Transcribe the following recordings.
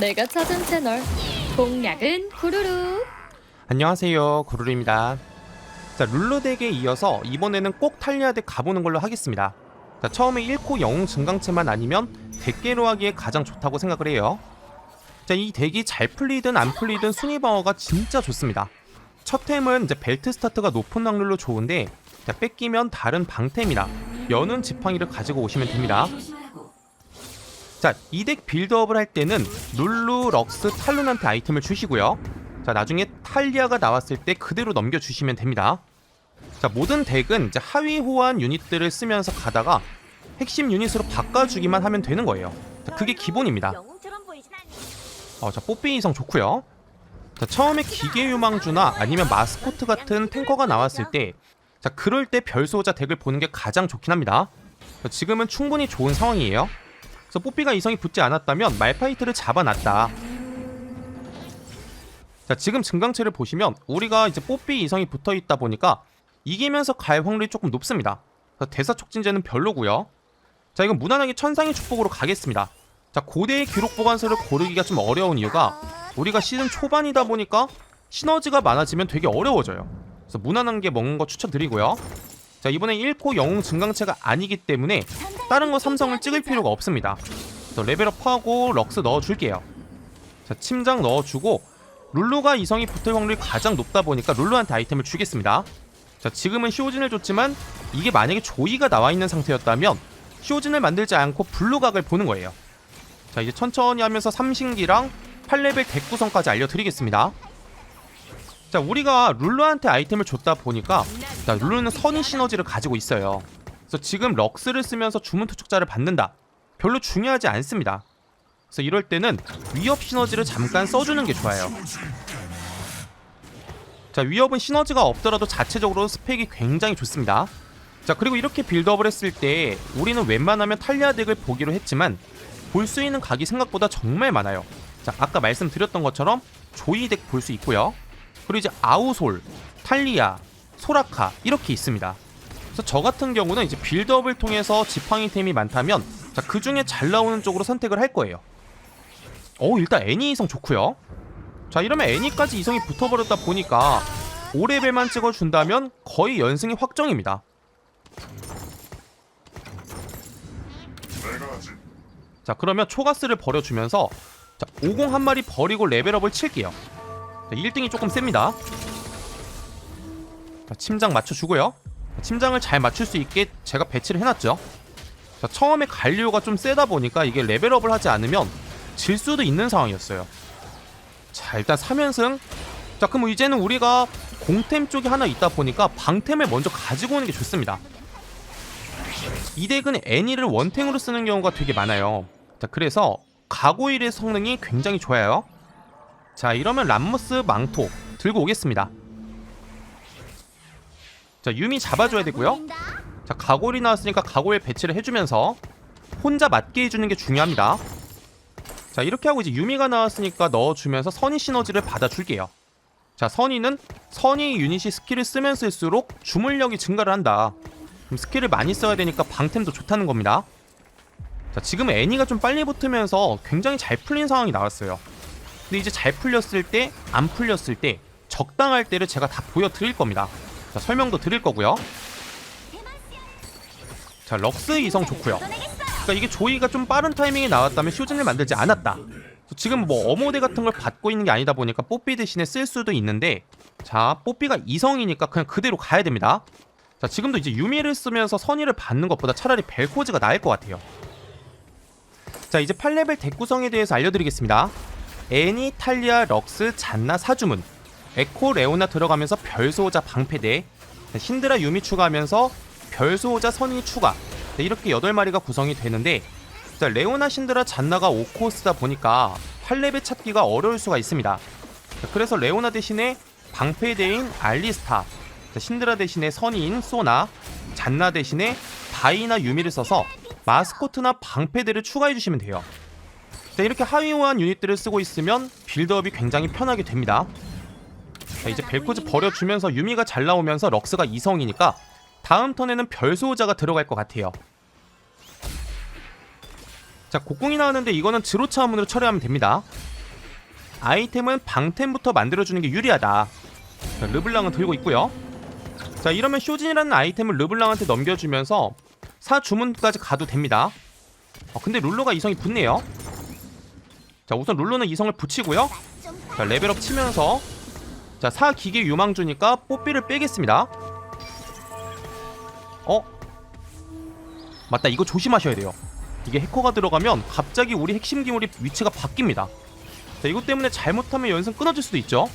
내가 찾은 채널. 공략은 구루루. 안녕하세요. 구루루입니다. 자 룰루덱에 이어서 이번에는 꼭 탈리아 덱 가보는 걸로 하겠습니다. 자 처음에 1코 영웅 증강체만 아니면 덱계로 하기에 가장 좋다고 생각을 해요. 자이 덱이 잘 풀리든 안 풀리든 순위 방어가 진짜 좋습니다. 첫 템은 이제 벨트 스타트가 높은 확률로 좋은데 자 뺏기면 다른 방템이나 여는 지팡이를 가지고 오시면 됩니다 자, 이 덱 빌드업을 할 때는 룰루, 럭스, 탈룬한테 아이템을 주시고요. 자, 나중에 탈리아가 나왔을 때 그대로 넘겨주시면 됩니다. 자, 모든 덱은 하위 호환 유닛들을 쓰면서 가다가 핵심 유닛으로 바꿔주기만 하면 되는 거예요. 자, 그게 기본입니다. 어, 자, 뽀삐 이성 좋고요. 자, 처음에 기계 유망주나 아니면 마스코트 같은 탱커가 나왔을 때 자, 그럴 때 별소자 덱을 보는 게 가장 좋긴 합니다. 자, 지금은 충분히 좋은 상황이에요. 그래서 뽀삐가 이성이 붙지 않았다면 말파이트를 잡아놨다. 자, 지금 증강체를 보시면 우리가 이제 뽀삐 이성이 붙어 있다 보니까 이기면서 갈 확률이 조금 높습니다. 대사 촉진제는 별로고요. 자, 이건 무난하게 천상의 축복으로 가겠습니다. 자, 고대의 기록 보관서를 고르기가 좀 어려운 이유가 우리가 시즌 초반이다 보니까 시너지가 많아지면 되게 어려워져요. 그래서 무난한 게 먹는 거 추천드리고요. 자, 이번에 1코 영웅 증강체가 아니기 때문에 다른 거 삼성을 찍을 필요가 없습니다. 그래서 레벨업하고 럭스 넣어줄게요. 자, 침장 넣어주고 룰루가 이성이 붙을 확률이 가장 높다 보니까 룰루한테 아이템을 주겠습니다. 자, 지금은 시오진을 줬지만 이게 만약에 조이가 나와 있는 상태였다면 시오진을 만들지 않고 블루각을 보는 거예요. 자, 이제 천천히 하면서 삼신기랑 8레벨 대구성까지 알려드리겠습니다. 자, 우리가 룰루한테 아이템을 줬다 보니까 자, 룰루는 선의 시너지를 가지고 있어요. 그래서 지금 럭스를 쓰면서 주문 투척자를 받는다. 별로 중요하지 않습니다. 그래서 이럴 때는 위협 시너지를 잠깐 써주는 게 좋아요. 자, 위협은 시너지가 없더라도 자체적으로 스펙이 굉장히 좋습니다. 자, 그리고 이렇게 빌드업을 했을 때 우리는 웬만하면 탈리아 덱을 보기로 했지만 볼 수 있는 각이 생각보다 정말 많아요. 자, 아까 말씀드렸던 것처럼 조이 덱 볼 수 있고요. 그리고 이제 아우솔, 탈리아, 소라카 이렇게 있습니다. 그래서 저 같은 경우는 이제 빌드업을 통해서 지팡이템이 많다면 자, 그 중에 잘 나오는 쪽으로 선택을 할 거예요. 어, 일단 애니 이성 좋고요. 자, 이러면 애니까지 이성이 붙어버렸다 보니까 5레벨만 찍어준다면 거의 연승이 확정입니다. 자, 그러면 초가스를 버려주면서 자, 50 한 마리 버리고 레벨업을 칠게요. 자, 1등이 조금 셉니다. 자, 침장 맞춰주고요. 자, 침장을 잘 맞출 수 있게 제가 배치를 해놨죠. 자, 처음에 갈리오가 좀 세다 보니까 이게 레벨업을 하지 않으면 질 수도 있는 상황이었어요. 자, 일단 3연승. 자, 그럼 이제는 우리가 공템 쪽이 하나 있다 보니까 방템을 먼저 가지고 오는 게 좋습니다. 이 덱은 애니를 원탱으로 쓰는 경우가 되게 많아요. 자, 그래서 가고일의 성능이 굉장히 좋아요. 자, 이러면 람머스 망토 들고 오겠습니다. 자, 유미 잡아줘야 되고요. 자, 가골이 나왔으니까 가골 배치를 해주면서 혼자 맞게 해주는 게 중요합니다. 자, 이렇게 하고 이제 유미가 나왔으니까 넣어주면서 선의 시너지를 받아줄게요. 자, 선의는 선의 유닛이 스킬을 쓰면 쓸수록 주물력이 증가를 한다. 그럼 스킬을 많이 써야 되니까 방템도 좋다는 겁니다. 자, 지금 애니가 좀 빨리 붙으면서 굉장히 잘 풀린 상황이 나왔어요. 근데 이제 잘 풀렸을 때, 안 풀렸을 때, 적당할 때를 제가 다 보여드릴 겁니다. 자, 설명도 드릴 거고요. 자, 럭스 이성 좋고요. 그러니까 이게 조이가 좀 빠른 타이밍에 나왔다면 쇼진을 만들지 않았다. 지금 뭐 어모대 같은 걸 받고 있는 게 아니다 보니까 뽀삐 대신에 쓸 수도 있는데 자, 뽀삐가 이성이니까 그냥 그대로 가야 됩니다. 자, 지금도 이제 유미를 쓰면서 선의를 받는 것보다 차라리 벨코즈가 나을 것 같아요. 자, 이제 8레벨 덱 구성에 대해서 알려드리겠습니다. 애니, 탈리아, 럭스, 잔나, 사주문 에코, 레오나 들어가면서 별소호자 방패대 자, 신드라 유미 추가하면서 별소호자 선의 추가. 네, 이렇게 8마리가 구성이 되는데 자, 레오나 신드라 잔나가 5코스다 보니까 8레벨 찾기가 어려울 수가 있습니다. 자, 그래서 레오나 대신에 방패대인 알리스타 자, 신드라 대신에 선의인 소나 잔나 대신에 다이나 유미를 써서 마스코트나 방패대를 추가해 주시면 돼요. 자, 이렇게 하위호환 유닛들을 쓰고 있으면 빌드업이 굉장히 편하게 됩니다 자, 이제 벨코즈 버려주면서 유미가 잘 나오면서 럭스가 이성이니까 다음 턴에는 별소호자가 들어갈 것 같아요. 자 곡궁이 나왔는데 이거는 드로차 화문으로 처리하면 됩니다. 아이템은 방템부터 만들어주는 게 유리하다. 자, 르블랑은 들고 있고요. 자 이러면 쇼진이라는 아이템을 르블랑한테 넘겨주면서 사주문까지 가도 됩니다. 어, 근데 룰루가 이성이 붙네요. 자 우선 룰루는 이성을 붙이고요. 자 레벨업 치면서 자 사기계 유망주니까 뽀삐를 빼겠습니다. 어? 맞다 이거 조심하셔야 돼요. 이게 해커가 들어가면 갑자기 우리 핵심 기물이 위치가 바뀝니다. 자 이것 때문에 잘못하면 연승 끊어질 수도 있죠.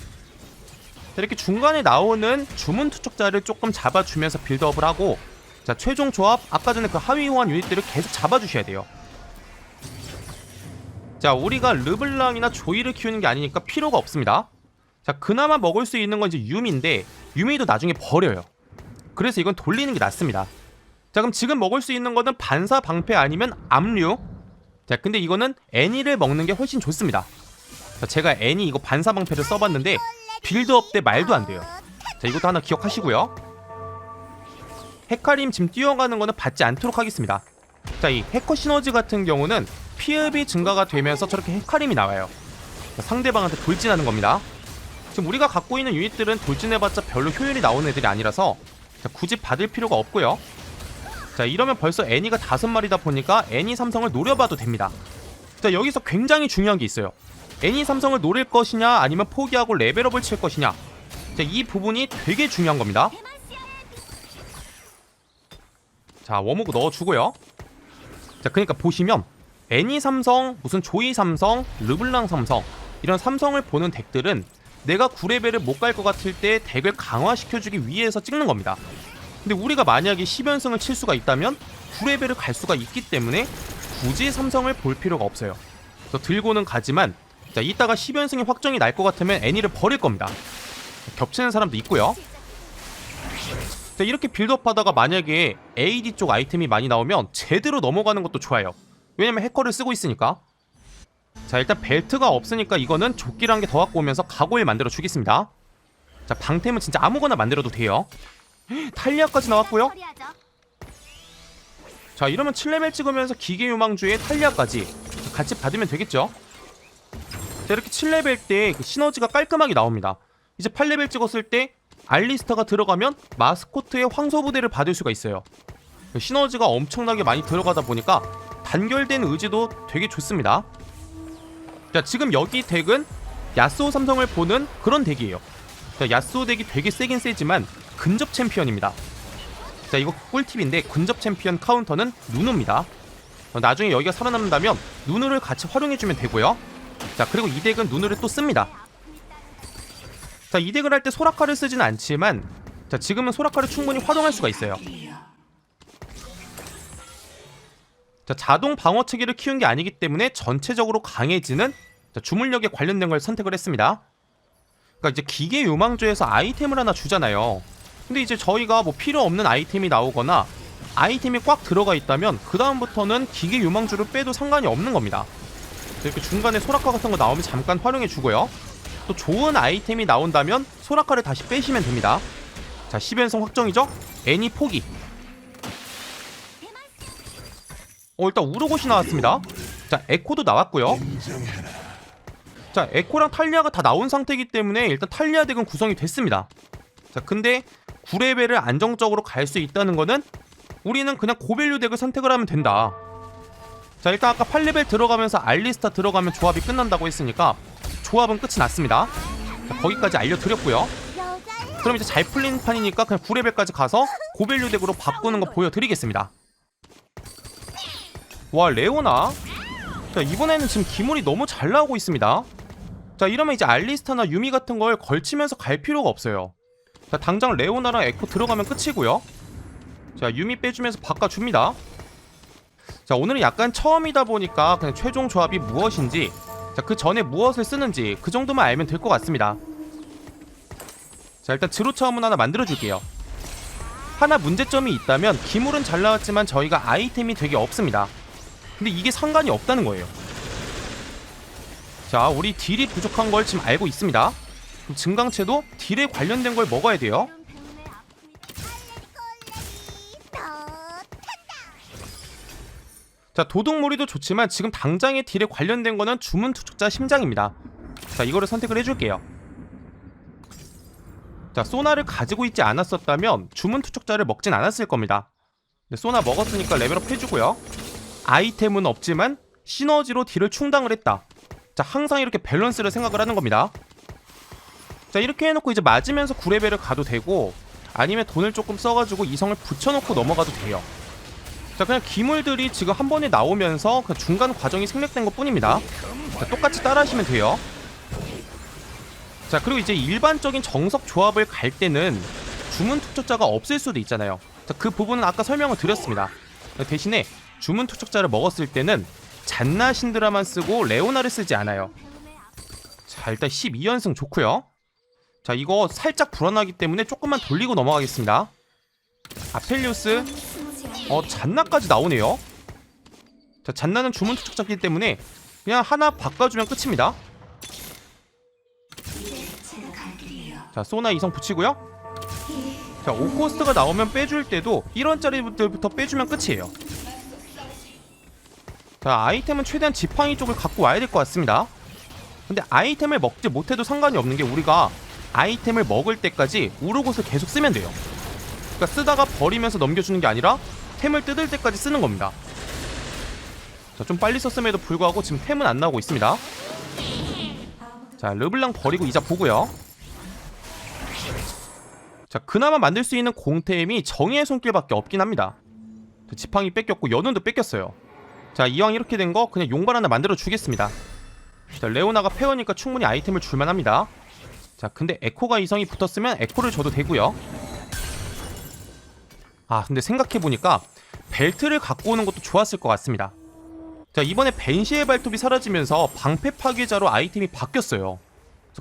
자, 이렇게 중간에 나오는 주문 투척자를 조금 잡아주면서 빌드업을 하고 자 최종 조합 아까 전에 그 하위 호환 유닛들을 계속 잡아주셔야 돼요. 자 우리가 르블랑이나 조이를 키우는 게 아니니까 필요가 없습니다 자 그나마 먹을 수 있는 건 이제 유미인데 유미도 나중에 버려요. 그래서 이건 돌리는 게 낫습니다. 자 그럼 지금 먹을 수 있는 거는 반사 방패 아니면 압류? 자 근데 이거는 애니를 먹는 게 훨씬 좋습니다. 자 제가 애니 이거 반사 방패를 써봤는데 빌드업 때 말도 안 돼요. 자 이것도 하나 기억하시고요. 헤카림 지금 뛰어가는 거는 받지 않도록 하겠습니다. 자 이 해커 시너지 같은 경우는 피흡이 증가가 되면서 저렇게 헤카림이 나와요. 자, 상대방한테 돌진하는 겁니다 지금 우리가 갖고 있는 유닛들은 돌진해봤자 별로 효율이 나오는 애들이 아니라서 자, 굳이 받을 필요가 없고요. 자 이러면 벌써 애니가 다섯 마리다 보니까 애니 삼성을 노려봐도 됩니다. 자 여기서 굉장히 중요한 게 있어요. 애니 삼성을 노릴 것이냐 아니면 포기하고 레벨업을 칠 것이냐. 자 이 부분이 되게 중요한 겁니다. 자 워모그 넣어주고요. 자 그러니까 보시면 애니 삼성 무슨 조이 삼성 르블랑 삼성 이런 삼성을 보는 덱들은 내가 9레벨을 못 갈 것 같을 때 덱을 강화시켜주기 위해서 찍는 겁니다 근데 우리가 만약에 10연승을 칠 수가 있다면 9레벨을 갈 수가 있기 때문에 굳이 삼성을 볼 필요가 없어요. 그래서 들고는 가지만 자 이따가 10연승이 확정이 날 것 같으면 애니를 버릴 겁니다. 겹치는 사람도 있고요. 자 이렇게 빌드업 하다가 만약에 AD 쪽 아이템이 많이 나오면 제대로 넘어가는 것도 좋아요. 왜냐면 해커를 쓰고 있으니까. 자 일단 벨트가 없으니까 이거는 조끼란 게 더 갖고 오면서 가고일 만들어 주겠습니다. 자 방템은 진짜 아무거나 만들어도 돼요. 탈리아까지 나왔고요. 자 이러면 7레벨 찍으면서 기계 유망주의 탈리아까지 같이 받으면 되겠죠 자 이렇게 7레벨 때 그 시너지가 깔끔하게 나옵니다 이제 8레벨 찍었을 때 알리스타가 들어가면 마스코트의 황소부대를 받을 수가 있어요 시너지가 엄청나게 많이 들어가다 보니까 단결된 의지도 되게 좋습니다 자 지금 여기 덱은 야스오 삼성을 보는 그런 덱이에요. 자 야스오 덱이 되게 세긴 세지만 근접 챔피언입니다. 자 이거 꿀팁인데 근접 챔피언 카운터는 누누입니다. 어, 나중에 여기가 살아남는다면 누누를 같이 활용해주면 되고요. 자 그리고 이 덱은 누누를 또 씁니다. 자이 덱을 할 때 소라카를 쓰진 않지만 자 지금은 소라카를 충분히 활용할 수가 있어요 자 자동 방어 체계를 키운 게 아니기 때문에 전체적으로 강해지는 자, 주물력에 관련된 걸 선택을 했습니다 그러니까 이제 기계 요망조에서 아이템을 하나 주잖아요 근데 이제 저희가 뭐 필요 없는 아이템이 나오거나 아이템이 꽉 들어가 있다면 그 다음부터는 기계 유망주를 빼도 상관이 없는 겁니다. 이렇게 중간에 소라카 같은 거 나오면 잠깐 활용해 주고요. 또 좋은 아이템이 나온다면 소라카를 다시 빼시면 됩니다. 자 10연승 확정이죠? 애니 포기. 어 일단 우르곳이 나왔습니다. 자 에코도 나왔고요. 자 에코랑 탈리아가 다 나온 상태이기 때문에 일단 탈리아 덱은 구성이 됐습니다. 자 근데 9레벨을 안정적으로 갈 수 있다는 거는 우리는 그냥 고밸류 덱을 선택을 하면 된다. 자 일단 아까 8레벨 들어가면서 알리스타 들어가면 조합이 끝난다고 했으니까 조합은 끝이 났습니다. 자, 거기까지 알려드렸고요. 그럼 이제 잘 풀린 판이니까 그냥 9레벨까지 가서 고밸류 덱으로 바꾸는 거 보여드리겠습니다. 와 레오나? 자 이번에는 지금 기물이 너무 잘 나오고 있습니다. 자 이러면 이제 알리스타나 유미 같은 걸 걸치면서 갈 필요가 없어요. 자 당장 레오나랑 에코 들어가면 끝이고요. 자 유미 빼주면서 바꿔줍니다. 자 오늘은 약간 처음이다 보니까 그냥 최종 조합이 무엇인지 자 그 전에 무엇을 쓰는지 그 정도만 알면 될 것 같습니다. 자 일단 드로차음은 하나 만들어줄게요. 하나 문제점이 있다면 기물은 잘 나왔지만 저희가 아이템이 되게 없습니다 근데 이게 상관이 없다는 거예요 자 우리 딜이 부족한 걸 지금 알고 있습니다 그럼 증강체도 딜에 관련된 걸 먹어야 돼요. 자 도둑몰이도 좋지만 지금 당장의 딜에 관련된 거는 주문 투척자 심장입니다. 자 이거를 선택을 해줄게요. 자 소나를 가지고 있지 않았었다면 주문 투척자를 먹진 않았을 겁니다. 근데 소나 먹었으니까 레벨업 해주고요. 아이템은 없지만 시너지로 딜을 충당을 했다. 자 항상 이렇게 밸런스를 생각을 하는 겁니다. 자 이렇게 해놓고 이제 맞으면서 9레벨을 가도 되고 아니면 돈을 조금 써가지고 이성을 붙여놓고 넘어가도 돼요. 자 그냥 기물들이 지금 한 번에 나오면서 그 중간 과정이 생략된 것 뿐입니다. 자, 똑같이 따라하시면 돼요. 자 그리고 이제 일반적인 정석 조합을 갈 때는 주문 투척자가 없을 수도 있잖아요. 자, 그 부분은 아까 설명을 드렸습니다. 대신에 주문 투척자를 먹었을 때는 잔나 신드라만 쓰고 레오나를 쓰지 않아요. 자 일단 12연승 좋고요. 자 이거 살짝 불안하기 때문에 조금만 돌리고 넘어가겠습니다. 아펠리우스 어 잔나까지 나오네요. 자 잔나는 주문 투척자기 때문에 그냥 하나 바꿔주면 끝입니다. 자 소나 이성 붙이고요. 자 5코스트가 나오면 빼줄 때도 1원짜리들부터 빼주면 끝이에요. 자 아이템은 최대한 지팡이 쪽을 갖고 와야 될 것 같습니다. 근데 아이템을 먹지 못해도 상관이 없는 게 우리가 아이템을 먹을 때까지 우르곳을 계속 쓰면 돼요. 그러니까 쓰다가 버리면서 넘겨주는 게 아니라 템을 뜯을 때까지 쓰는 겁니다. 자, 좀 빨리 썼음에도 불구하고 지금 템은 안 나오고 있습니다. 자, 르블랑 버리고 이자 보고요. 자, 그나마 만들 수 있는 공템이 정의의 손길밖에 없긴 합니다. 자, 지팡이 뺏겼고 연운도 뺏겼어요. 자, 이왕 이렇게 된 거 그냥 용발 하나 만들어 주겠습니다. 자, 레오나가 페어니까 충분히 아이템을 줄만 합니다. 자, 근데 에코가 이성이 붙었으면 에코를 줘도 되고요. 아, 근데 생각해보니까 벨트를 갖고 오는 것도 좋았을 것 같습니다. 자, 이번에 벤시의 발톱이 사라지면서 방패 파괴자로 아이템이 바뀌었어요.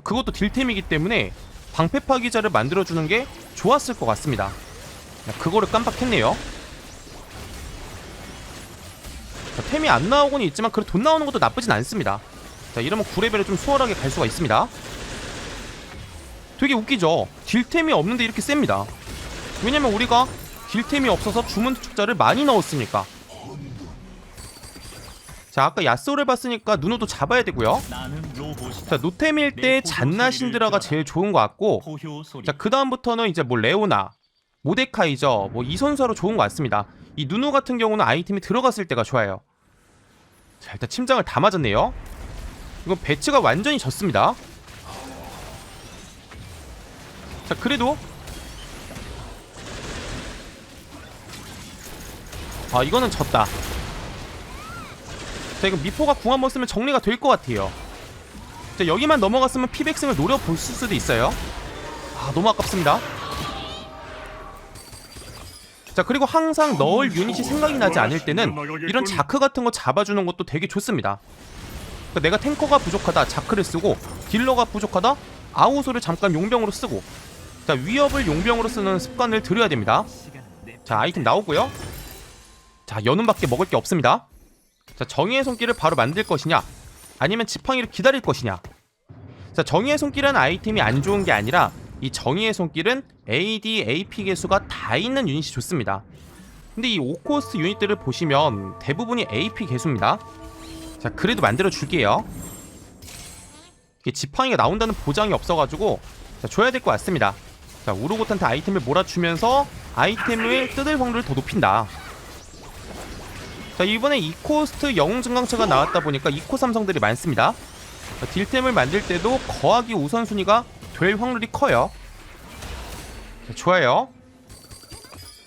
그것도 딜템이기 때문에 방패 파괴자를 만들어주는 게 좋았을 것 같습니다. 야, 그거를 깜빡했네요. 템이 안 나오고는 있지만 그래 돈 나오는 것도 나쁘진 않습니다. 자, 이러면 9레벨을 좀 수월하게 갈 수가 있습니다. 되게 웃기죠? 딜템이 없는데 이렇게 셉니다. 왜냐면 우리가 딜템이 없어서 주문 투축자를 많이 넣었으니까. 자, 아까 야스오를 봤으니까 누누도 잡아야 되고요. 자, 노템일 때 잔나 신드라가 제일 좋은 것 같고. 자, 그 다음부터는 이제 뭐 레오나, 모데카이저, 뭐이 선수로 좋은 것 같습니다. 이 누누 같은 경우는 아이템이 들어갔을 때가 좋아요. 자, 일단 침장을 다 맞았네요. 이거 배치가 완전히 졌습니다. 자, 그래도 아, 이거는 졌다. 자, 이거 미포가 궁 한번 쓰면 정리가 될 것 같아요. 자, 여기만 넘어갔으면 피백승을 노려볼 수도 있어요. 아, 너무 아깝습니다. 자, 그리고 항상 넣을 유닛이 생각이 나지 않을 때는 이런 자크 같은 거 잡아주는 것도 되게 좋습니다. 그러니까 내가 탱커가 부족하다, 자크를 쓰고, 딜러가 부족하다, 아우소를 잠깐 용병으로 쓰고, 자, 위협을 용병으로 쓰는 습관을 들여야 됩니다. 자, 아이템 나오고요. 자, 연운밖에 먹을 게 없습니다. 자, 정의의 손길을 바로 만들 것이냐, 아니면 지팡이를 기다릴 것이냐. 자, 정의의 손길은 아이템이 안 좋은 게 아니라 이 정의의 손길은 AD, AP 개수가 다 있는 유닛이 좋습니다. 근데 이 5코스트 유닛들을 보시면 대부분이 AP 개수입니다. 자, 그래도 만들어 줄게요. 이게 지팡이가 나온다는 보장이 없어가지고 자, 줘야 될 것 같습니다. 자, 우르고탄트 아이템을 몰아주면서 아이템을 뜯을 확률을 더 높인다. 자, 이번에 2코스트 영웅 증강체가 나왔다 보니까 2코 삼성들이 많습니다. 자, 딜템을 만들 때도 거하기 우선순위가 될 확률이 커요. 자, 좋아요.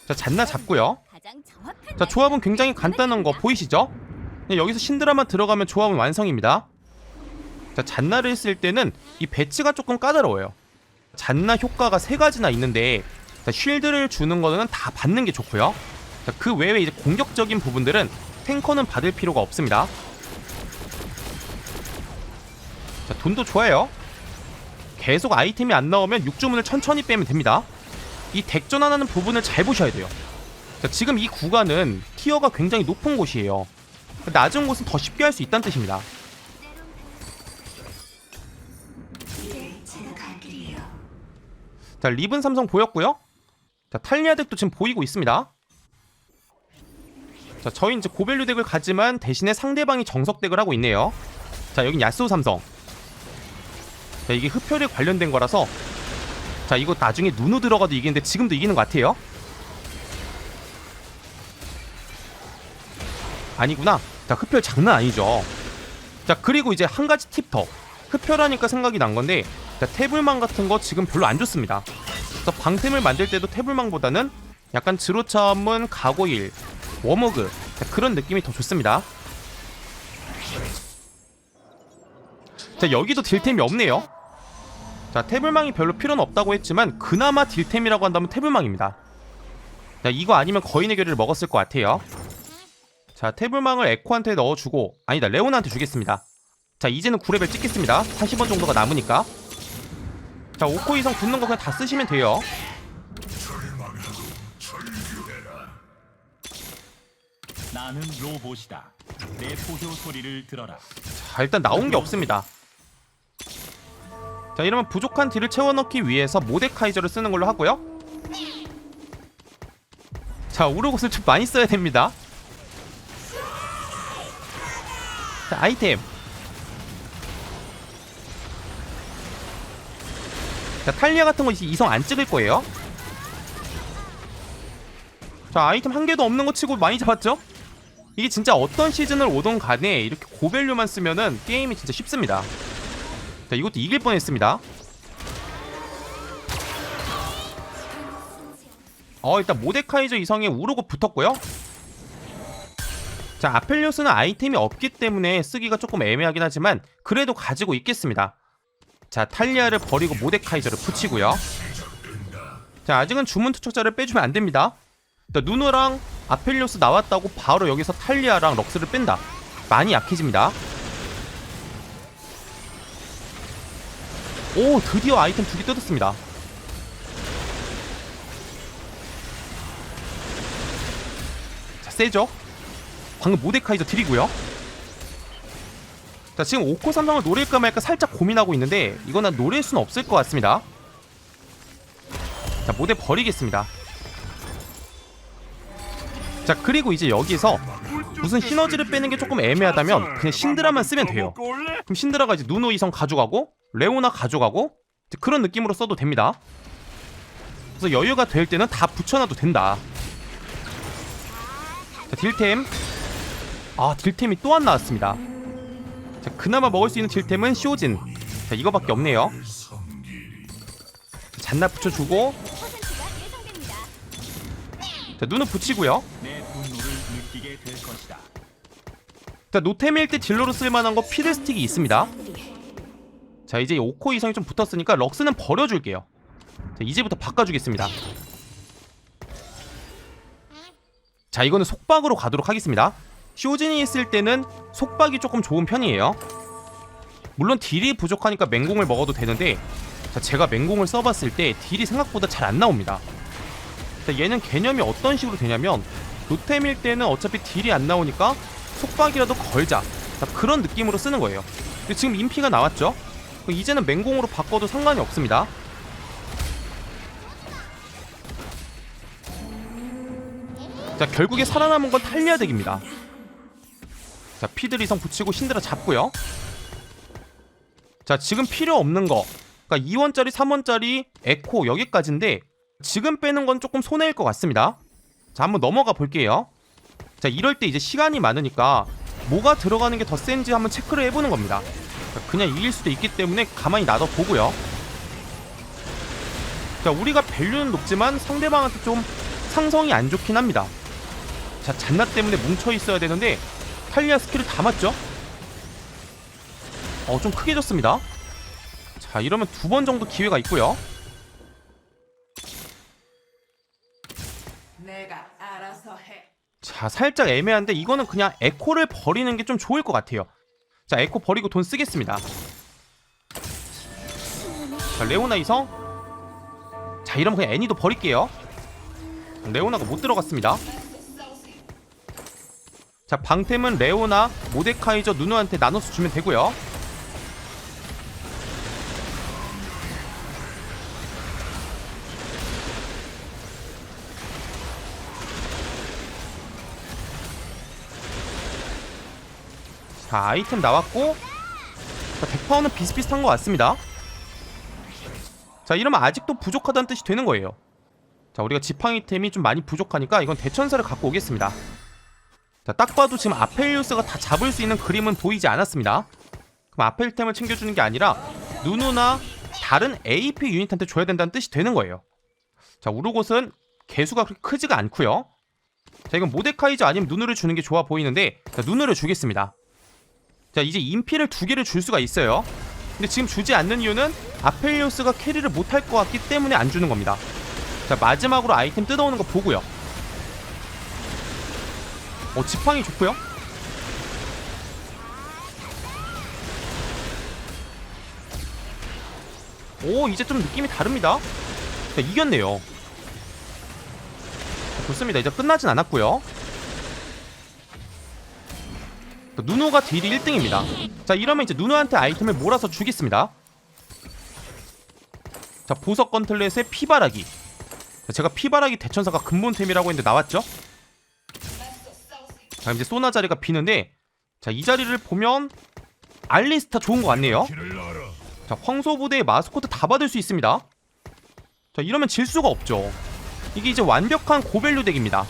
자, 잔나 잡고요. 자, 조합은 굉장히 간단한 거 보이시죠? 여기서 신드라만 들어가면 조합은 완성입니다. 자, 잔나를 쓸 때는 이 배치가 조금 까다로워요. 잔나 효과가 세 가지나 있는데 자, 쉴드를 주는 거는 다 받는 게 좋고요. 자, 그 외에 이제 공격적인 부분들은 탱커는 받을 필요가 없습니다. 자, 돈도 좋아요. 계속 아이템이 안 나오면 육주문을 천천히 빼면 됩니다. 이 덱전환하는 부분을 잘 보셔야 돼요. 자, 지금 이 구간은 티어가 굉장히 높은 곳이에요. 낮은 곳은 더 쉽게 할 수 있다는 뜻입니다. 자, 리븐 삼성 보였고요. 자, 탈리아 덱도 지금 보이고 있습니다. 자, 저희 이제 고밸류 덱을 가지만 대신에 상대방이 정석 덱을 하고 있네요. 자, 여긴 야스오 삼성. 자, 이게 흡혈에 관련된 거라서 자, 이거 나중에 누누 들어가도 이기는데 지금도 이기는 것 같아요. 아니구나. 자, 흡혈 장난 아니죠. 자, 그리고 이제 한 가지 팁 더. 흡혈하니까 생각이 난 건데 자, 태블망 같은 거 지금 별로 안 좋습니다. 그래서 방템을 만들 때도 태블망보다는 약간 지로차문 가고일 워머그 자, 그런 느낌이 더 좋습니다. 자 여기도 딜템이 없네요. 자 태블망이 별로 필요는 없다고 했지만 그나마 딜템이라고 한다면 태블망입니다. 자 이거 아니면 거인의 결의를 먹었을 것 같아요. 자 태블망을 에코한테 넣어주고 아니다 레오나한테 주겠습니다. 자 이제는 9레벨 찍겠습니다. 40원 정도가 남으니까. 자 5코 이상 붙는 거 그냥 다 쓰시면 돼요. 나는 로봇이다. 내 포효 소리를 들어라. 자 일단 나온 게 없습니다 자 이러면 부족한 딜을 채워넣기 위해서 모데카이저를 쓰는 걸로 하고요 자 우르곳을 좀 많이 써야 됩니다 자 아이템 자 탈리아 같은 거 이제 이성 안 찍을 거예요 자 아이템 한 개도 없는 거 치고 많이 잡았죠? 이게 진짜 어떤 시즌을 오던 간에 이렇게 고밸류만 쓰면은 게임이 진짜 쉽습니다. 자, 이것도 이길 뻔했습니다. 어, 일단 모데카이저 이성에 우르고 붙었고요. 자, 아펠리오스는 아이템이 없기 때문에 쓰기가 조금 애매하긴 하지만 그래도 가지고 있겠습니다. 자, 탈리아를 버리고 모데카이저를 붙이고요. 자, 아직은 주문 투척자를 빼주면 안 됩니다. 자, 누누랑 아펠리오스 나왔다고 바로 여기서 탈리아랑 럭스를 뺀다. 많이 약해집니다. 오, 드디어 아이템 두 개 뜯었습니다. 자, 세죠? 방금 모데카이저 드리고요. 자, 지금 오코 삼성을 노릴까 말까 살짝 고민하고 있는데 이거는 노릴 수는 없을 것 같습니다. 자, 모데 버리겠습니다. 자 그리고 이제 여기서 무슨 시너지를 빼는 게 조금 애매하다면 그냥 신드라만 쓰면 돼요 그럼 신드라가 이제 누누 이성 가져가고 레오나 가져가고 그런 느낌으로 써도 됩니다. 그래서 여유가 될 때는 다 붙여놔도 된다. 자 딜템. 아 딜템이 또 안 나왔습니다. 자 그나마 먹을 수 있는 딜템은 쇼진. 자 이거밖에 없네요. 잔나 붙여주고. 자 눈을 붙이고요. 자 노템일 때 딜러로 쓸만한 거 피드 스틱이 있습니다 자 이제 5코 이상이 좀 붙었으니까 럭스는 버려줄게요. 자 이제부터 바꿔주겠습니다. 자 이거는 속박으로 가도록 하겠습니다. 쇼진이 있을 때는 속박이 조금 좋은 편이에요. 물론 딜이 부족하니까 맹공을 먹어도 되는데 자 제가 맹공을 써봤을 때 딜이 생각보다 잘 안 나옵니다. 자 얘는 개념이 어떤 식으로 되냐면 노템일 때는 어차피 딜이 안 나오니까 속박이라도 걸자. 자, 그런 느낌으로 쓰는 거예요. 지금 인피가 나왔죠 이제는 맹공으로 바꿔도 상관이 없습니다. 자 결국에 살아남은 건 탈리아 덱입니다. 자 피들 이성 붙이고 신드라 잡고요. 자 지금 필요 없는 거. 그러니까 2원짜리 3원짜리 에코 여기까지인데 지금 빼는 건 조금 손해일 것 같습니다. 자 한번 넘어가 볼게요. 자 이럴 때 이제 시간이 많으니까 뭐가 들어가는 게 더 센지 한번 체크를 해보는 겁니다. 자, 그냥 이길 수도 있기 때문에 가만히 놔둬 보고요. 자 우리가 밸류는 높지만 상대방한테 좀 상성이 안 좋긴 합니다. 자 잔나 때문에 뭉쳐 있어야 되는데 탈리아 스킬을 다 맞죠? 어 좀 크게 졌습니다. 자 이러면 두 번 정도 기회가 있고요. 자 살짝 애매한데 이거는 그냥 에코를 버리는 게 좀 좋을 것 같아요 자 에코 버리고 돈 쓰겠습니다. 자 레오나 이성? 자 이러면 그냥 애니도 버릴게요. 레오나가 못 들어갔습니다. 자 방템은 레오나 모데카이저 누누한테 나눠서 주면 되고요 자 아이템 나왔고 자, 덱파워는 비슷비슷한 것 같습니다. 자 이러면 아직도 부족하다는 뜻이 되는 거예요. 자 우리가 지팡 이템이 좀 많이 부족하니까 이건 대천사를 갖고 오겠습니다. 자 딱 봐도 지금 아펠리우스가 다 잡을 수 있는 그림은 보이지 않았습니다. 그럼 아펠템을 챙겨주는 게 아니라 누누나 다른 AP 유닛한테 줘야 된다는 뜻이 되는 거예요. 자 우르곳은 개수가 그렇게 크지가 않고요. 자 이건 모데카이저 아니면 누누를 주는 게 좋아 보이는데 자 누누를 주겠습니다 자 이제 인피를 두 개를 줄 수가 있어요. 근데 지금 주지 않는 이유는 아펠리우스가 캐리를 못할 것 같기 때문에 안 주는 겁니다. 자 마지막으로 아이템 뜯어오는 거 보고요. 어 지팡이 좋고요. 오 이제 좀 느낌이 다릅니다. 자 이겼네요. 자, 좋습니다. 이제 끝나진 않았고요 누누가 딜이 1등입니다. 자 이러면 이제 누누한테 아이템을 몰아서 주겠습니다. 자 보석 건틀렛의 피바라기. 자, 제가 피바라기 대천사가 근본템이라고 했는데 나왔죠? 자 이제 소나 자리가 비는데 자 이 자리를 보면 알리스타 좋은 것 같네요. 자 황소부대의 마스코트 다 받을 수 있습니다. 자 이러면 질 수가 없죠. 이게 이제 완벽한 고밸류 덱입니다.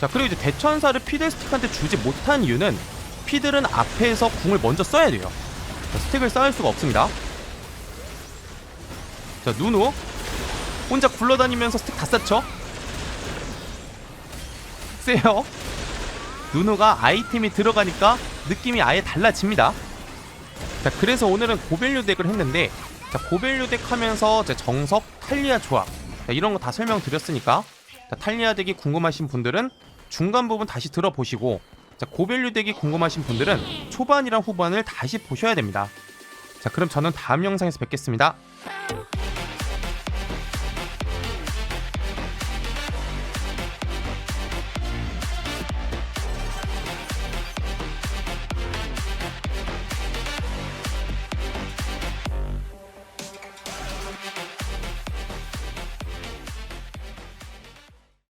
자 그리고 이제 대천사를 피들스틱한테 주지 못한 이유는 피들은 앞에서 궁을 먼저 써야 돼요. 자, 스택을 쌓을 수가 없습니다. 자 누누. 혼자 굴러다니면서 스택 다 쌓죠? 세요. 누누가 아이템이 들어가니까 느낌이 아예 달라집니다. 자 그래서 오늘은 고밸류 덱을 했는데 자 고밸류 덱 하면서 이제 정석 탈리아 조합. 자, 이런 거 다 설명드렸으니까. 자, 탈리아 덱이 궁금하신 분들은 중간 부분 다시 들어보시고 자 고밸류 덱이 궁금하신 분들은 초반이랑 후반을 다시 보셔야 됩니다. 자 그럼 저는 다음 영상에서 뵙겠습니다